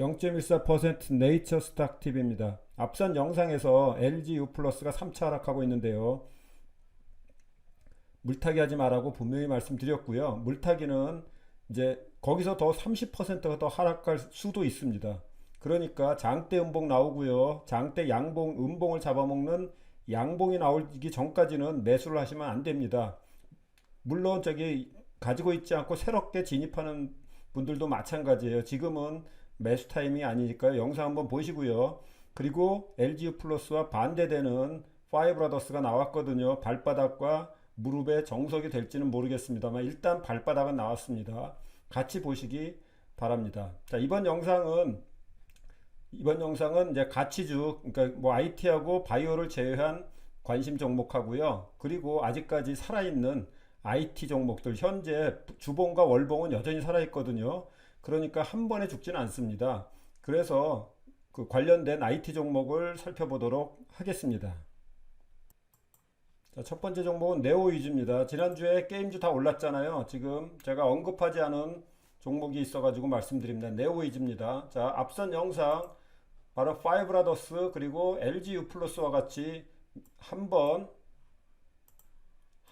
0.14% 네이처 스탁 팁입니다. 앞선 영상에서 LG U 플러스가 3차 하락하고 있는데요. 물타기 하지 말라고 분명히 말씀드렸고요. 물타기는 이제 거기서 더 30%가 더 하락할 수도 있습니다. 그러니까 장대 음봉 나오고요. 장대 양봉, 음봉을 잡아먹는 양봉이 나오기 전까지는 매수를 하시면 안 됩니다. 물론 저기 가지고 있지 않고 새롭게 진입하는 분들도 마찬가지예요. 지금은 매수 타임이 아니니까요. 영상 한번 보시고요. 그리고 LGU 플러스와 반대되는 파이브라더스가 나왔거든요. 발바닥과 무릎의 정석이 될지는 모르겠습니다만 일단 발바닥은 나왔습니다. 같이 보시기 바랍니다. 자, 이번 영상은 이번 영상은 이제 가치주, 그러니까 뭐 IT하고 바이오를 제외한 관심 종목하고요. 그리고 아직까지 살아있는 IT 종목들 현재 주봉과 월봉은 여전히 살아있거든요. 그러니까 한 번에 죽지는 않습니다. 그래서 그 관련된 IT 종목을 살펴보도록 하겠습니다. 자, 첫 번째 종목은 네오위즈입니다. 지난주에 게임주 다 올랐잖아요. 지금 제가 언급하지 않은 종목이 있어가지고 말씀드립니다. 네오위즈입니다. 자, 앞선 영상 바로 파이브라더스 그리고 LG U 플러스와 같이 한 번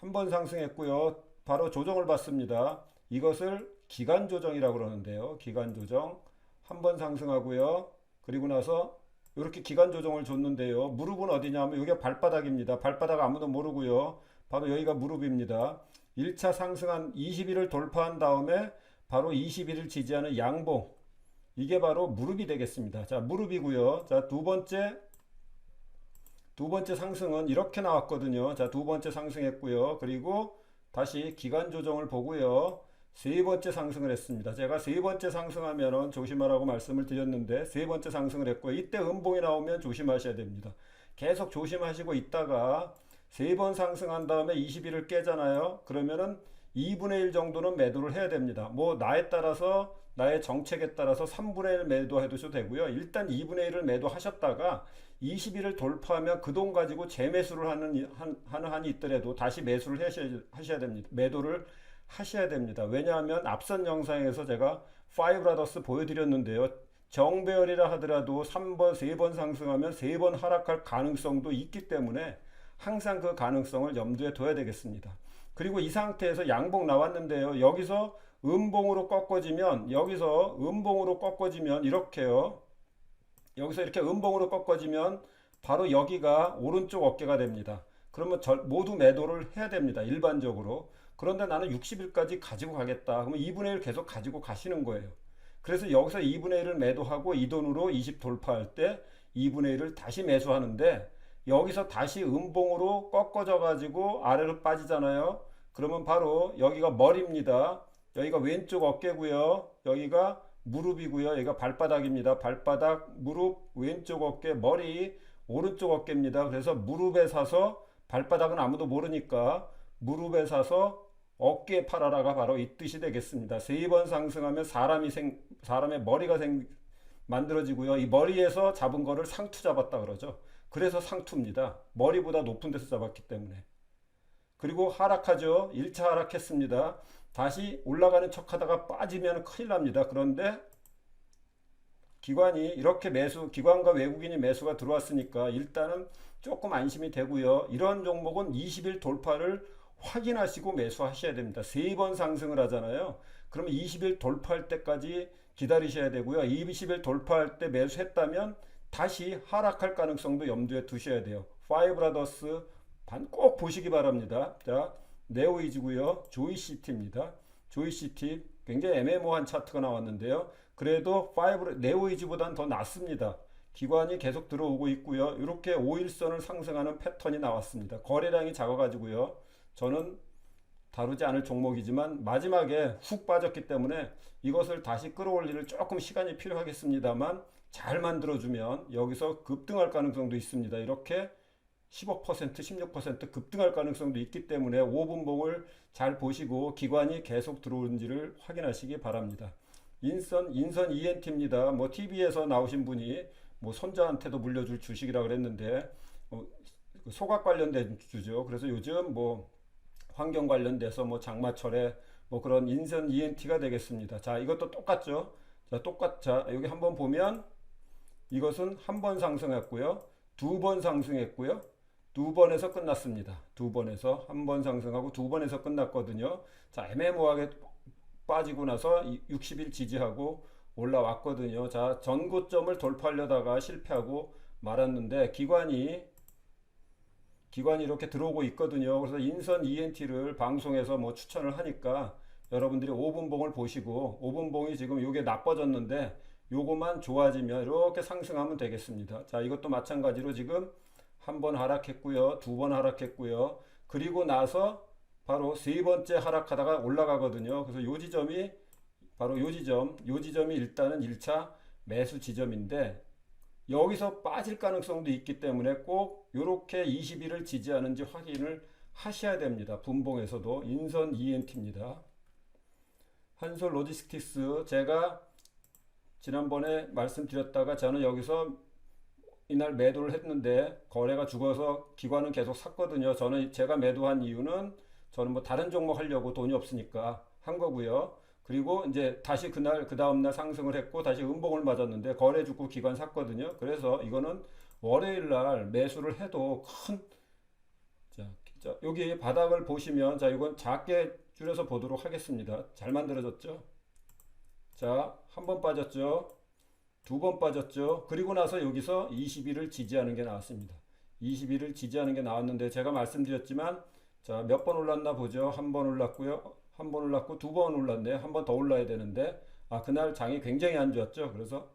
한 번 상승했고요. 바로 조정을 받습니다. 이것을 기간 조정이라고 그러는데요. 기간 조정 한 번 상승하고요. 그리고 나서 이렇게 기간 조정을 줬는데요. 무릎은 어디냐면 이게 발바닥입니다. 발바닥 아무도 모르고요. 바로 여기가 무릎입니다. 1차 상승한 20일을 돌파한 다음에 바로 21일 지지하는 양봉 이게 바로 무릎이 되겠습니다. 자, 무릎이고요. 자, 두 번째 두 번째 상승은 이렇게 나왔거든요. 자, 두 번째 상승했고요. 그리고 다시 기간 조정을 보고요. 세 번째 상승을 했습니다. 제가 세 번째 상승하면은 조심하라고 말씀을 드렸는데 세 번째 상승을 했고요. 이때 음봉이 나오면 조심하셔야 됩니다. 계속 조심하시고 있다가 세 번 상승한 다음에 20일을 깨잖아요. 그러면은 2분의 1 정도는 매도를 해야 됩니다. 뭐 나에 따라서 나의 정책에 따라서 3분의 1 매도해 두셔도 되고요. 일단 2분의 1을 매도하셨다가 20일을 돌파하면 그 돈 가지고 재매수를 하는 한, 하는 한이 있더라도 다시 매수를 하셔야, 하셔야 됩니다. 매도를 하셔야 됩니다. 왜냐하면 앞선 영상에서 제가 파이브라더스 보여드렸는데요. 정배열이라 하더라도 3번, 3번 상승하면 3번 하락할 가능성도 있기 때문에 항상 그 가능성을 염두에 둬야 되겠습니다. 그리고 이 상태에서 양봉 나왔는데요. 여기서 음봉으로 꺾어지면 여기서 음봉으로 꺾어지면 이렇게요. 여기서 이렇게 음봉으로 꺾어지면 바로 여기가 오른쪽 어깨가 됩니다. 그러면 절, 모두 매도를 해야 됩니다. 일반적으로. 그런데 나는 60일까지 가지고 가겠다. 그러면 2분의 1 계속 가지고 가시는 거예요. 그래서 여기서 2분의 1을 매도하고 이 돈으로 20 돌파할 때 2분의 1을 다시 매수하는데 여기서 다시 음봉으로 꺾어져 가지고 아래로 빠지잖아요. 그러면 바로 여기가 머리입니다. 여기가 왼쪽 어깨고요. 여기가 무릎이고요. 여기가 발바닥입니다. 발바닥, 무릎, 왼쪽 어깨, 머리, 오른쪽 어깨입니다. 그래서 무릎에 사서 발바닥은 아무도 모르니까 무릎에 사서 어깨에 팔아라가 바로 이 뜻이 되겠습니다. 세 번 상승하면 사람이 생, 사람의 머리가 생, 만들어지고요. 이 머리에서 잡은 거를 상투 잡았다 그러죠. 그래서 상투입니다. 머리보다 높은 데서 잡았기 때문에. 그리고 하락하죠. 1차 하락했습니다. 다시 올라가는 척 하다가 빠지면 큰일 납니다. 그런데 기관이 이렇게 매수, 기관과 외국인이 매수가 들어왔으니까 일단은 조금 안심이 되고요. 이런 종목은 20일 돌파를 확인하시고 매수하셔야 됩니다. 세 번 상승을 하잖아요. 그러면 20일 돌파할 때까지 기다리셔야 되고요. 20일 돌파할 때 매수했다면 다시 하락할 가능성도 염두에 두셔야 돼요. 파이브라더스 반 꼭 보시기 바랍니다. 자, 네오이즈고요. 조이시티입니다. 조이시티 굉장히 애매모호한 차트가 나왔는데요. 그래도 파이브 네오이즈보다는 더 낫습니다. 기관이 계속 들어오고 있고요. 이렇게 5일선을 상승하는 패턴이 나왔습니다. 거래량이 작아가지고요. 저는 다루지 않을 종목이지만 마지막에 훅 빠졌기 때문에 이것을 다시 끌어올리는 조금 시간이 필요하겠습니다만 잘 만들어주면 여기서 급등할 가능성도 있습니다. 이렇게 15% 16% 급등할 가능성도 있기 때문에 5분봉을 잘 보시고 기관이 계속 들어오는지를 확인하시기 바랍니다. 인선 인선 ENT입니다. 뭐 TV에서 나오신 분이 뭐 손자한테도 물려줄 주식이라 그랬는데 어, 소각 관련된 주죠. 그래서 요즘 뭐 환경 관련돼서 뭐 장마철에 뭐 그런 인선 ENT가 되겠습니다. 자, 이것도 똑같죠. 자, 똑같, 자, 여기 한번 보면 이것은 한 번 상승했고요. 두 번 상승했고요. 두 번에서 끝났습니다. 두 번에서 한 번 상승하고 두 번에서 끝났거든요. 자, 애매모호하게 빠지고 나서 60일 지지하고 올라왔거든요. 자, 전고점을 돌파하려다가 실패하고 말았는데 기관이 기관이 이렇게 들어오고 있거든요. 그래서 인선 ENT를 방송에서 뭐 추천을 하니까 여러분들이 5분봉을 보시고 5분봉이 지금 요게 나빠졌는데 요거만 좋아지면 이렇게 상승하면 되겠습니다. 자, 이것도 마찬가지로 지금 한 번 하락했고요. 두 번 하락했고요. 그리고 나서 바로 세 번째 하락하다가 올라가거든요. 그래서 요 지점이 바로 요 지점, 요 지점이 일단은 1차 매수 지점인데 여기서 빠질 가능성도 있기 때문에 꼭 이렇게 20일을 지지하는지 확인을 하셔야 됩니다. 분봉에서도 인선 ENT입니다. 한솔 로지스틱스 제가 지난번에 말씀드렸다가 저는 여기서 이날 매도를 했는데 거래가 죽어서 기관은 계속 샀거든요. 저는 제가 매도한 이유는 저는 뭐 다른 종목 하려고 돈이 없으니까 한 거고요. 그리고 이제 다시 그날 그 다음 날 상승을 했고 다시 음봉을 맞았는데 거래 죽고 기관 샀거든요. 그래서 이거는 월요일 날 매수를 해도 큰 자, 자, 여기 바닥을 보시면 자 이건 작게 줄여서 보도록 하겠습니다. 잘 만들어졌죠? 자, 한 번 빠졌죠? 두 번 빠졌죠? 그리고 나서 여기서 20일을 지지하는 게 나왔습니다. 20일을 지지하는 게 나왔는데 제가 말씀드렸지만 자, 몇 번 올랐나 보죠? 한 번 올랐고요. 한 번 올랐고 두 번 올랐네. 한 번 더 올라야 되는데 아, 그날 장이 굉장히 안 좋았죠. 그래서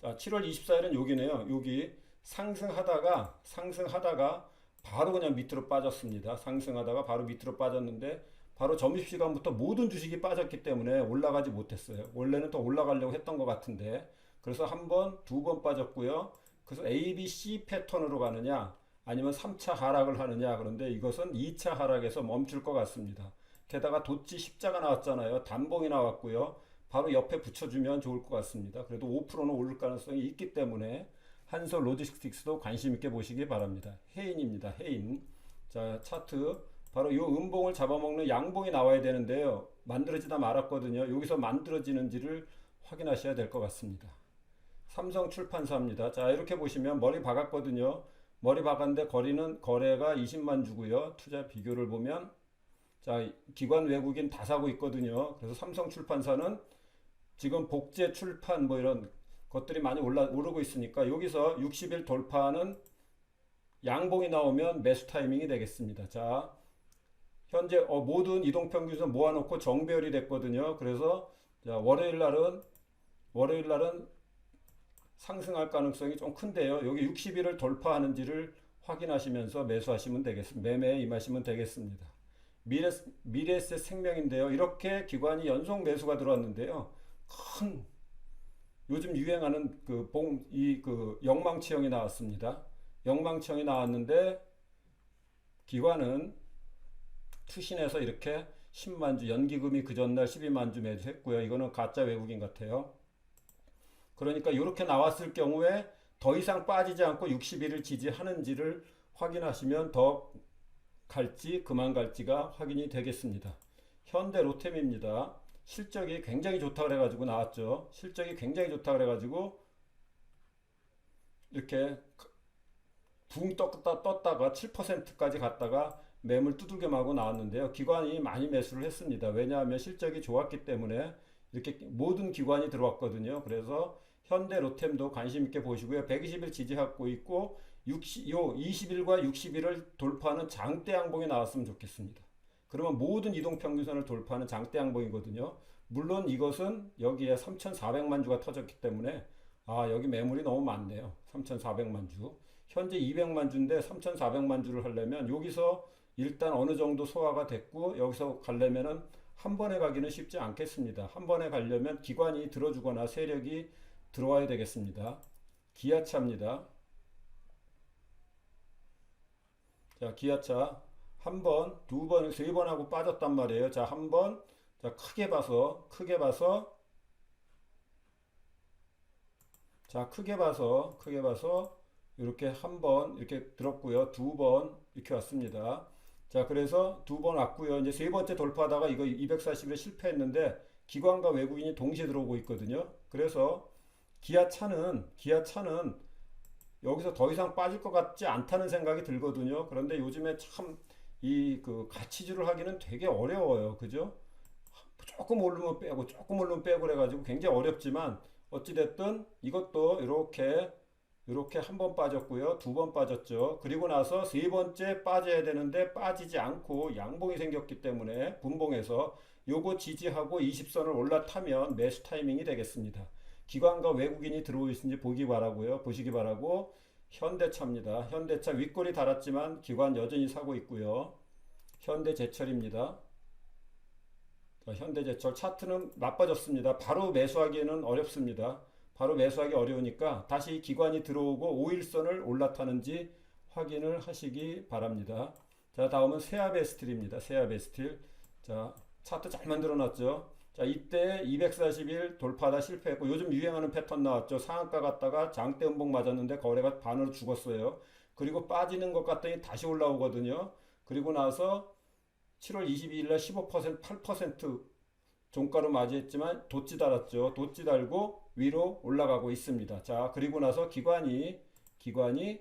자, 7월 24일은 여기네요. 여기 상승하다가 상승하다가 바로 그냥 밑으로 빠졌습니다. 상승하다가 바로 밑으로 빠졌는데 바로 점심시간부터 모든 주식이 빠졌기 때문에 올라가지 못했어요. 원래는 더 올라가려고 했던 것 같은데 그래서 한 번, 두 번 빠졌고요. 그래서 A, B, C 패턴으로 가느냐 아니면 3차 하락을 하느냐 그런데 이것은 2차 하락에서 멈출 것 같습니다. 게다가 도치 십자가 나왔잖아요. 단봉이 나왔고요. 바로 옆에 붙여주면 좋을 것 같습니다. 그래도 5%는 오를 가능성이 있기 때문에 한솔 로지스틱스도 관심 있게 보시기 바랍니다. 해인입니다. 해인. 자, 차트. 바로 이 음봉을 잡아먹는 양봉이 나와야 되는데요. 만들어지다 말았거든요. 여기서 만들어지는지를 확인하셔야 될 것 같습니다. 삼성 출판사입니다. 자, 이렇게 보시면 머리 박았거든요. 머리 박았는데 거리는 거래가 20만 주고요. 투자 비교를 보면 자, 기관 외국인 다 사고 있거든요. 그래서 삼성 출판사는 지금 복제 출판 뭐 이런 것들이 많이 올라 오르고 있으니까 여기서 60일 돌파하는 양봉이 나오면 매수 타이밍이 되겠습니다. 자, 현재 어, 모든 이동평균선 모아놓고 정배열이 됐거든요. 그래서 자, 월요일 날은 월요일 날은 상승할 가능성이 좀 큰데요. 여기 60일을 돌파하는지를 확인하시면서 매수하시면 되겠습니다. 매매에 임하시면 되겠습니다. 미래 미래세 생명인데요. 이렇게 기관이 연속 매수가 들어왔는데요. 큰 요즘 유행하는 그 봉 이 그 영망치형이 나왔습니다. 영망치형이 나왔는데 기관은 투신해서 이렇게 10만 주 연기금이 그 전날 12만 주 매수했고요. 이거는 가짜 외국인 같아요. 그러니까 이렇게 나왔을 경우에 더 이상 빠지지 않고 60일을 지지하는지를 확인하시면 더 갈지 그만 갈지가 확인이 되겠습니다. 현대 로템입니다. 실적이 굉장히 좋다 그래가지고 나왔죠. 실적이 굉장히 좋다 그래가지고 이렇게 붕 떴다 떴다가 7%까지 갔다가 매물 두들겨 마고 나왔는데요. 기관이 많이 매수를 했습니다. 왜냐하면 실적이 좋았기 때문에 이렇게 모든 기관이 들어왔거든요. 그래서 현대 로템도 관심 있게 보시고요. 120일 지지하고 있고 60, 요 20일과 60일을 돌파하는 장대 양봉이 나왔으면 좋겠습니다. 그러면 모든 이동 평균선을 돌파하는 장대 양봉이거든요. 물론 이것은 여기에 3,400만 주가 터졌기 때문에 아, 여기 매물이 너무 많네요. 3,400만 주. 현재 200만 주인데 3,400만 주를 하려면 여기서 일단 어느 정도 소화가 됐고 여기서 가려면은 한 번에 가기는 쉽지 않겠습니다. 한 번에 가려면 기관이 들어주거나 세력이 들어와야 되겠습니다. 기아차입니다. 자, 기아차 한 번, 두 번, 세 번 하고 빠졌단 말이에요. 자, 한 번, 자, 크게 봐서, 크게 봐서, 자, 크게 봐서, 크게 봐서, 이렇게 한 번, 이렇게 들었고요. 두 번, 이렇게 왔습니다. 자, 그래서 두 번 왔고요. 이제 세 번째 돌파하다가 이거 240에 실패했는데, 기관과 외국인이 동시에 들어오고 있거든요. 그래서 기아차는 기아차는 여기서 더 이상 빠질 것 같지 않다는 생각이 들거든요. 그런데 요즘에 참 이 그 가치주를 하기는 되게 어려워요. 그죠? 조금 오르면 빼고 조금 오르면 빼고 그래가지고 굉장히 어렵지만 어찌됐든 이것도 이렇게 이렇게 한 번 빠졌고요. 두 번 빠졌죠. 그리고 나서 세 번째 빠져야 되는데 빠지지 않고 양봉이 생겼기 때문에 분봉에서 요거 지지하고 20선을 올라타면 매수 타이밍이 되겠습니다. 기관과 외국인이 들어오 있는지 보기 바라고요. 보시기 바라고 현대차입니다. 현대차 윗골이 달았지만 기관 여전히 사고 있고요. 현대제철입니다. 자, 현대제철 차트는 나빠졌습니다. 바로 매수하기에는 어렵습니다. 바로 매수하기 어려우니까 다시 기관이 들어오고 5일선을 올라타는지 확인을 하시기 바랍니다. 자, 다음은 세아베스틸입니다. 세아베스틸. 자, 차트 잘 만들어 놨죠. 자, 이때 241 돌파하다 실패했고 요즘 유행하는 패턴 나왔죠. 상한가 갔다가 장대 음봉 맞았는데 거래가 반으로 죽었어요. 그리고 빠지는 것 같더니 다시 올라오거든요. 그리고 나서 7월 22일 날 15% 8% 종가로 맞이했지만 돛지 달았죠. 돛지 달고 위로 올라가고 있습니다. 자, 그리고 나서 기관이 기관이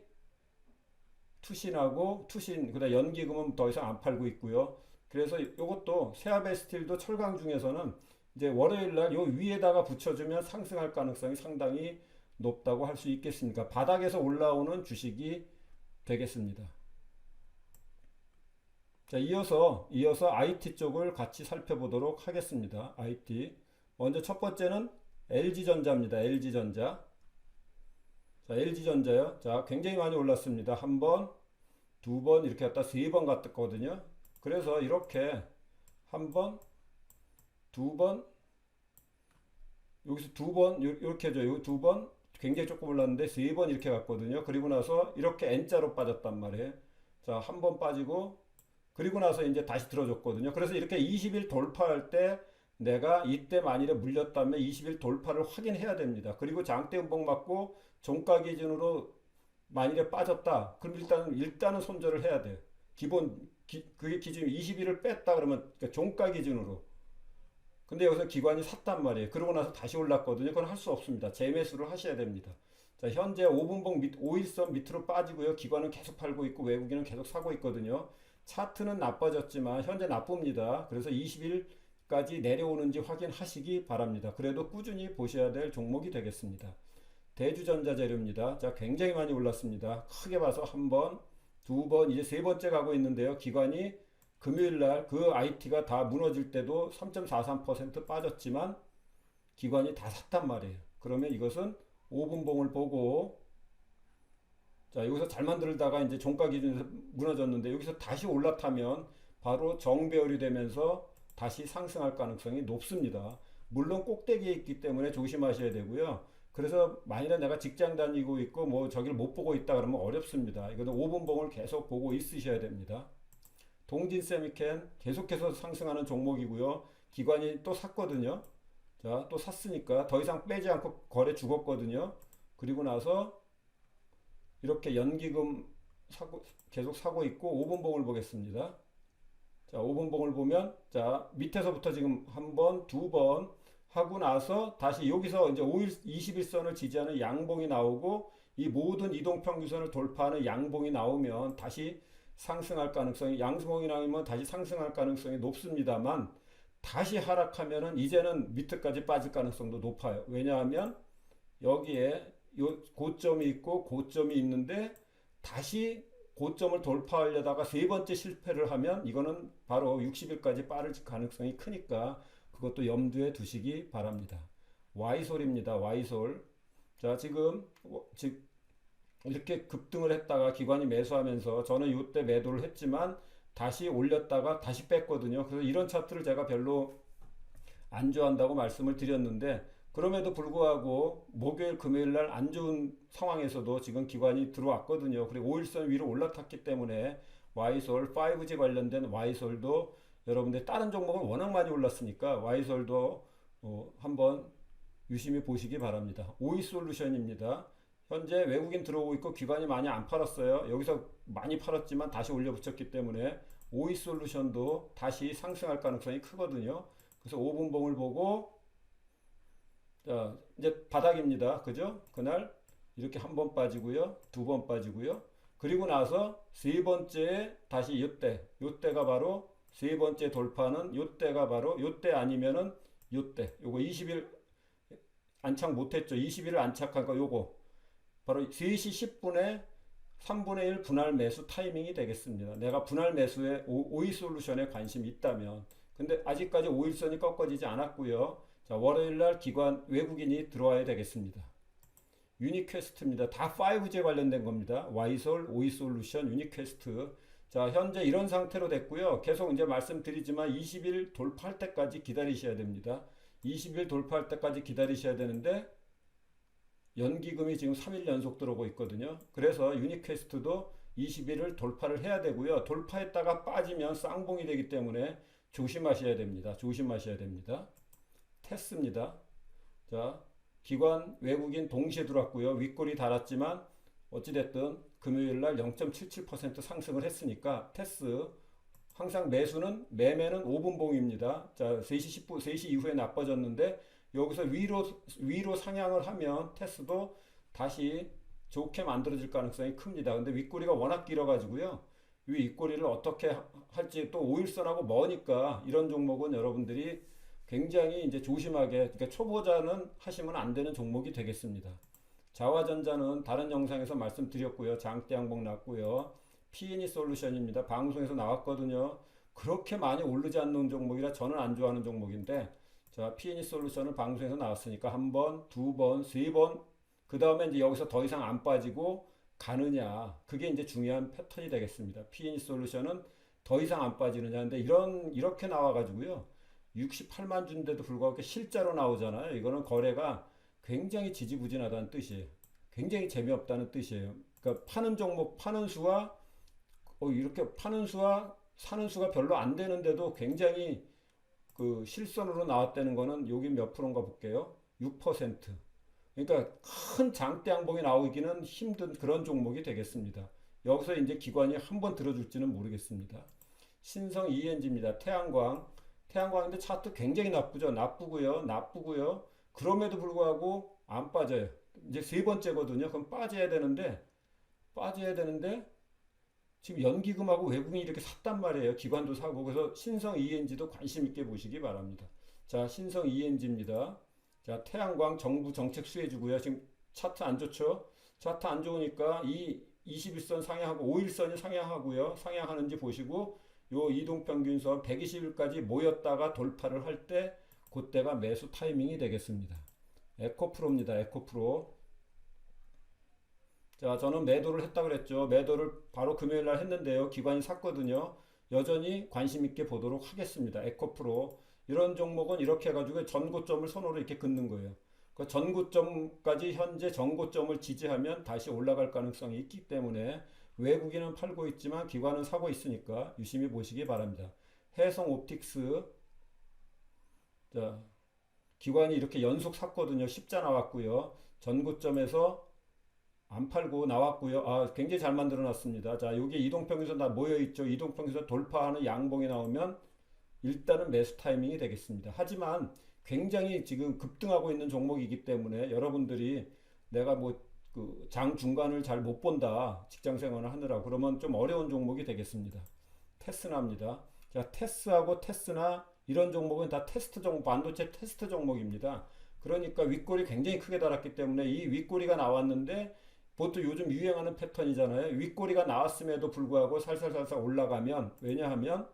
투신하고 투신 그다음 연기금은 더 이상 안 팔고 있고요. 그래서 이것도 세아베 스틸도 철강 중에서는 이제 월요일 날 요 위에다가 붙여주면 상승할 가능성이 상당히 높다고 할 수 있겠습니까? 바닥에서 올라오는 주식이 되겠습니다. 자, 이어서 이어서 IT 쪽을 같이 살펴보도록 하겠습니다. IT. 먼저 첫 번째는 LG전자입니다. LG전자. 자, LG전자요. 자, 굉장히 많이 올랐습니다. 한 번, 두 번, 이렇게 갔다 세 번 갔거든요. 그래서 이렇게 한 번, 두 번, 여기서 두 번, 요- 이렇게 죠. 여기 두 번, 굉장히 조금 올랐는데 세 번 이렇게 갔거든요. 그리고 나서 이렇게 N자로 빠졌단 말이에요. 자, 한 번 빠지고, 그리고 나서 이제 다시 들어줬거든요. 그래서 이렇게 20일 돌파할 때 내가 이때 만일에 물렸다면 20일 돌파를 확인해야 됩니다. 그리고 장대 음봉 맞고 종가 기준으로 만일에 빠졌다. 그럼 일단은 일단은 손절을 해야 돼요. 기본 기, 그게 기준 20일을 뺐다 그러면 그러니까 종가 기준으로. 근데 여기서 기관이 샀단 말이에요. 그러고 나서 다시 올랐거든요. 그건 할 수 없습니다. 재매수를 하셔야 됩니다. 자, 현재 5분봉 밑 5일선 밑으로 빠지고요. 기관은 계속 팔고 있고 외국인은 계속 사고 있거든요. 차트는 나빠졌지만 현재 나쁩니다. 그래서 20일까지 내려오는지 확인하시기 바랍니다. 그래도 꾸준히 보셔야 될 종목이 되겠습니다. 대주전자 재료입니다. 자, 굉장히 많이 올랐습니다. 크게 봐서 한 번, 두 번, 이제 세 번째 가고 있는데요. 기관이 금요일 날 그 IT가 다 무너질 때도 3.43% 빠졌지만 기관이 다 샀단 말이에요. 그러면 이것은 5분봉을 보고 자, 여기서 잘 만들다가 이제 종가 기준에서 무너졌는데 여기서 다시 올라타면 바로 정배열이 되면서 다시 상승할 가능성이 높습니다. 물론 꼭대기에 있기 때문에 조심하셔야 되고요. 그래서 만일에 내가 직장 다니고 있고 뭐 저기를 못 보고 있다 그러면 어렵습니다. 이거는 5분봉을 계속 보고 있으셔야 됩니다. 동진 세미캔 계속해서 상승하는 종목이고요. 기관이 또 샀거든요. 자, 또 샀으니까 더 이상 빼지 않고 거래 죽었거든요. 그리고 나서 이렇게 연기금 사고, 계속 사고 있고 5분봉을 보겠습니다. 자, 5분봉을 보면 자, 밑에서부터 지금 한 번, 두 번 하고 나서 다시 여기서 이제 5일 21선을 지지하는 양봉이 나오고 이 모든 이동 평균선을 돌파하는 양봉이 나오면 다시 상승할 가능성이 양봉이 나오면 다시 상승할 가능성이 높습니다만 다시 하락하면은 이제는 밑에까지 빠질 가능성도 높아요. 왜냐하면 여기에 요 고점이 있고 고점이 있는데 다시 고점을 돌파하려다가 세 번째 실패를 하면 이거는 바로 60일까지 빠를 가능성이 크니까 그것도 염두에 두시기 바랍니다. Y솔입니다. Y솔. 자, 지금 즉 이렇게 급등을 했다가 기관이 매수하면서 저는 이때 매도를 했지만 다시 올렸다가 다시 뺐거든요. 그래서 이런 차트를 제가 별로 안 좋아한다고 말씀을 드렸는데 그럼에도 불구하고 목요일 금요일 날 안 좋은 상황에서도 지금 기관이 들어왔거든요. 그리고 5일선 위로 올라탔기 때문에 Y솔 5G 관련된 Y솔도 여러분들 다른 종목은 워낙 많이 올랐으니까 Y솔도 어, 한번 유심히 보시기 바랍니다. 오이 솔루션입니다. 현재 외국인 들어오고 있고 기관이 많이 안 팔았어요. 여기서 많이 팔았지만 다시 올려 붙였기 때문에 오이 솔루션도 다시 상승할 가능성이 크거든요. 그래서 5분 봉을 보고 자, 이제 바닥입니다. 그죠? 그날 이렇게 한 번 빠지고요. 두 번 빠지고요. 그리고 나서 세 번째 다시 이때 이때가 바로 세 번째 돌파는 이때가 바로 이때 아니면은 이때 요거 20일 안착 못했죠. 20일을 안착한 거 요거 바로 3시 10분에 3분의 1 분할 매수 타이밍이 되겠습니다. 내가 분할 매수에 오, 이 솔루션에 관심이 있다면 근데 아직까지 5일선이 꺾어지지 않았고요. 자, 월요일 날 기관 외국인이 들어와야 되겠습니다. 유니퀘스트입니다. 다 5G 관련된 겁니다. 와이솔, 오이솔루션, 유니퀘스트. 자, 현재 이런 상태로 됐고요. 계속 이제 말씀드리지만 20일 돌파할 때까지 기다리셔야 됩니다. 20일 돌파할 때까지 기다리셔야 되는데 연기금이 지금 3일 연속 들어오고 있거든요. 그래서 유니퀘스트도 20일을 돌파를 해야 되고요. 돌파했다가 빠지면 쌍봉이 되기 때문에 조심하셔야 됩니다. 조심하셔야 됩니다. 테스입니다. 자, 기관 외국인 동시에 들어왔고요. 윗골이 달았지만 어찌됐든 금요일 날 0.77% 상승을 했으니까 테스 항상 매수는 매매는 5분 봉입니다. 자, 3시 10분 3시 이후에 나빠졌는데 여기서 위로 위로 상향을 하면 테스도 다시 좋게 만들어질 가능성이 큽니다. 근데 윗꼬리가 워낙 길어 가지고요. 이 윗꼬리를 어떻게 하- 할지 또 5일선하고 머니까 이런 종목은 여러분들이 굉장히 이제 조심하게 그러니까 초보자는 하시면 안 되는 종목이 되겠습니다. 자화전자는 다른 영상에서 말씀드렸고요. 장대 항목 났고요. P&E 솔루션입니다. 방송에서 나왔거든요. 그렇게 많이 오르지 않는 종목이라 저는 안 좋아하는 종목인데 자, P&E 솔루션은 방송에서 나왔으니까 한 번, 두 번, 세 번, 그 다음에 이제 여기서 더 이상 안 빠지고 가느냐. 그게 이제 중요한 패턴이 되겠습니다. P&E 솔루션은 더 이상 안 빠지느냐. 근데 이런, 이렇게 나와가지고요. 68만 주인데도 불구하고 실자로 나오잖아요. 이거는 거래가 굉장히 지지부진하다는 뜻이에요. 굉장히 재미없다는 뜻이에요. 그러니까 파는 종목, 파는 수와 어, 이렇게 파는 수와 사는 수가 별로 안 되는데도 굉장히 그 실선으로 나왔다는 거는 여기 몇 프로인가 볼게요. 6%. 그러니까 큰 장대 양봉이 나오기는 힘든 그런 종목이 되겠습니다. 여기서 이제 기관이 한 번 들어줄지는 모르겠습니다. 신성 ENG입니다. 태양광. 태양광인데 차트 굉장히 나쁘죠. 나쁘고요. 나쁘고요. 그럼에도 불구하고 안 빠져요. 이제 세 번째거든요. 그럼 빠져야 되는데 빠져야 되는데 지금 연기금하고 외국인이 이렇게 샀단 말이에요. 기관도 사고 그래서 신성 ENG도 관심 있게 보시기 바랍니다. 자, 신성 ENG입니다. 자, 태양광 정부 정책 수혜주고요. 지금 차트 안 좋죠? 차트 안 좋으니까 이 21선 상향하고 5일선이 상향하고요. 상향하는지 보시고 요 이동평균선 120일까지 모였다가 돌파를 할 때 그때가 매수 타이밍이 되겠습니다. 에코프로입니다. 에코프로. 자, 저는 매도를 했다 그랬죠. 매도를 바로 금요일 날 했는데요. 기관이 샀거든요. 여전히 관심 있게 보도록 하겠습니다. 에코프로. 이런 종목은 이렇게 해가지고 전고점을 손으로 이렇게 긋는 거예요. 그 전고점까지 현재 전고점을 지지하면 다시 올라갈 가능성이 있기 때문에 외국인은 팔고 있지만 기관은 사고 있으니까 유심히 보시기 바랍니다. 해성 옵틱스. 자, 기관이 이렇게 연속 샀거든요. 십자 나왔고요. 전고점에서 안 팔고 나왔고요. 아, 굉장히 잘 만들어 놨습니다. 자, 여기 이동평균선 다 모여 있죠. 이동평균선 돌파하는 양봉이 나오면 일단은 매수 타이밍이 되겠습니다. 하지만 굉장히 지금 급등하고 있는 종목이기 때문에 여러분들이 내가 뭐 그 장 중간을 잘 못 본다. 직장 생활을 하느라 그러면 좀 어려운 종목이 되겠습니다. 테스나입니다. 자, 테스하고 테스나 이런 종목은 다 테스트 종목, 반도체 테스트 종목입니다. 그러니까 윗골이 굉장히 크게 달았기 때문에 이 윗골이가 나왔는데 보통 요즘 유행하는 패턴이잖아요. 윗꼬리가 나왔음에도 불구하고 살살살살 올라가면 왜냐하면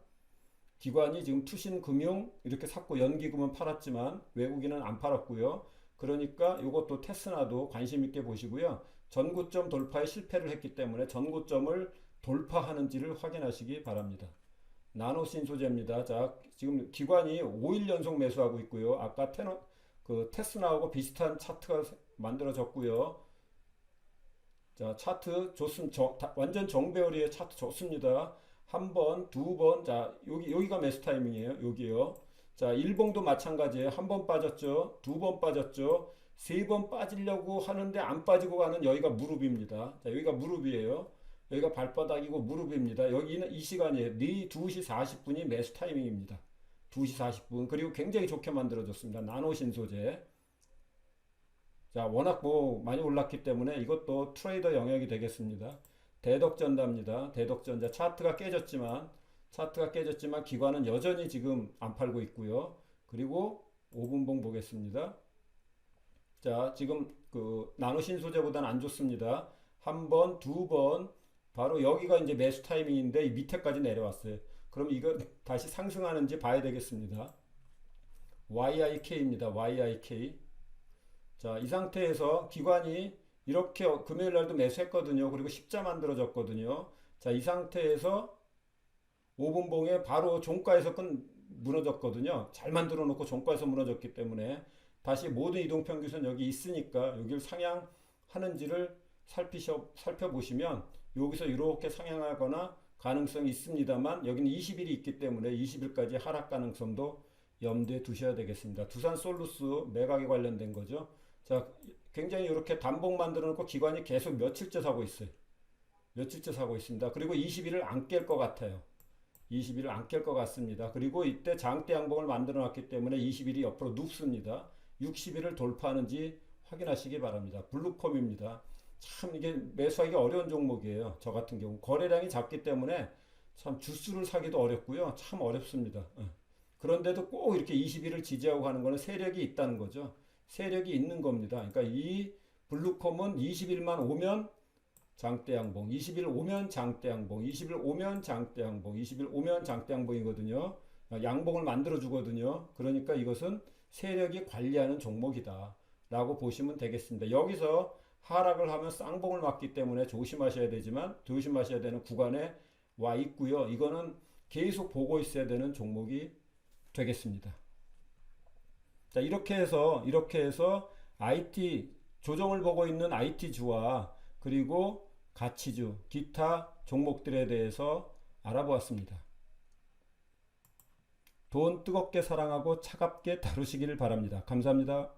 기관이 지금 투신 금융 이렇게 샀고 연기금은 팔았지만 외국인은 안 팔았고요. 그러니까 이것도 테스나도 관심 있게 보시고요. 전고점 돌파에 실패를 했기 때문에 전고점을 돌파하는지를 확인하시기 바랍니다. 나노신 소재입니다. 자, 지금 기관이 5일 연속 매수하고 있고요. 아까 테너, 그 테스나하고 비슷한 차트가 만들어졌고요. 자, 차트 좋습 저, 다- 완전 정배열이의 차트 좋습니다. 한 번, 두 번, 자, 여기, 여기가 매수 타이밍이에요. 여기요. 자, 일봉도 마찬가지예요. 한 번 빠졌죠. 두 번 빠졌죠. 세 번 빠지려고 하는데 안 빠지고 가는 여기가 무릎입니다. 자, 여기가 무릎이에요. 여기가 발바닥이고 무릎입니다. 여기는 이 시간이에요. 4, 2시 40분이 매수 타이밍입니다. 2시 40분 그리고 굉장히 좋게 만들어졌습니다. 나노 신소재. 자, 워낙 뭐 많이 올랐기 때문에 이것도 트레이더 영역이 되겠습니다. 대덕전자입니다. 대덕전자 차트가 깨졌지만 차트가 깨졌지만 기관은 여전히 지금 안 팔고 있고요. 그리고 5분봉 보겠습니다. 자, 지금 그 나노 신 소재보다는 안 좋습니다. 한 번, 두 번, 바로 여기가 이제 매수 타이밍인데 이 밑에까지 내려왔어요. 그럼 이거 다시 상승하는지 봐야 되겠습니다. YIK입니다. YIK. 자, 이 상태에서 기관이 이렇게 금요일 날도 매수했거든요. 그리고 십자 만들어졌거든요. 자, 이 상태에서 5분봉에 바로 종가에서 끈 무너졌거든요. 잘 만들어 놓고 종가에서 무너졌기 때문에 다시 모든 이동평균선 여기 있으니까 여기를 상향하는지를 살피셔, 살펴보시면 여기서 이렇게 상향하거나 가능성이 있습니다만 여기는 20일이 있기 때문에 20일까지 하락 가능성도 염두에 두셔야 되겠습니다. 두산 솔루스 매각에 관련된 거죠. 자, 굉장히 이렇게 단봉 만들어 놓고 기관이 계속 며칠째 사고 있어요. 며칠째 사고 있습니다. 그리고 20일을 안 깰 것 같아요. 20일을 안 깰 것 같습니다. 그리고 이때 장대 양봉을 만들어 놨기 때문에 20일이 옆으로 눕습니다. 60일을 돌파하는지 확인하시기 바랍니다. 블루콤입니다. 참 이게 매수하기 어려운 종목이에요. 저 같은 경우 거래량이 작기 때문에 참 주수를 사기도 어렵고요. 참 어렵습니다. 예. 그런데도 꼭 이렇게 20일을 지지하고 가는 거는 세력이 있다는 거죠. 세력이 있는 겁니다. 그러니까 이 블루콤은 20일만 오면 장대 양봉, 20일 오면 장대 양봉, 20일 오면 장대 양봉, 20일 오면 장대 양봉이거든요. 양봉을 만들어 주거든요. 그러니까 이것은 세력이 관리하는 종목이다. 라고 보시면 되겠습니다. 여기서 하락을 하면 쌍봉을 맞기 때문에 조심하셔야 되지만 조심하셔야 되는 구간에 와 있고요. 이거는 계속 보고 있어야 되는 종목이 되겠습니다. 자, 이렇게 해서 이렇게 해서 IT 조정을 보고 있는 IT주와 그리고 가치주, 기타 종목들에 대해서 알아보았습니다. 돈 뜨겁게 사랑하고 차갑게 다루시기를 바랍니다. 감사합니다.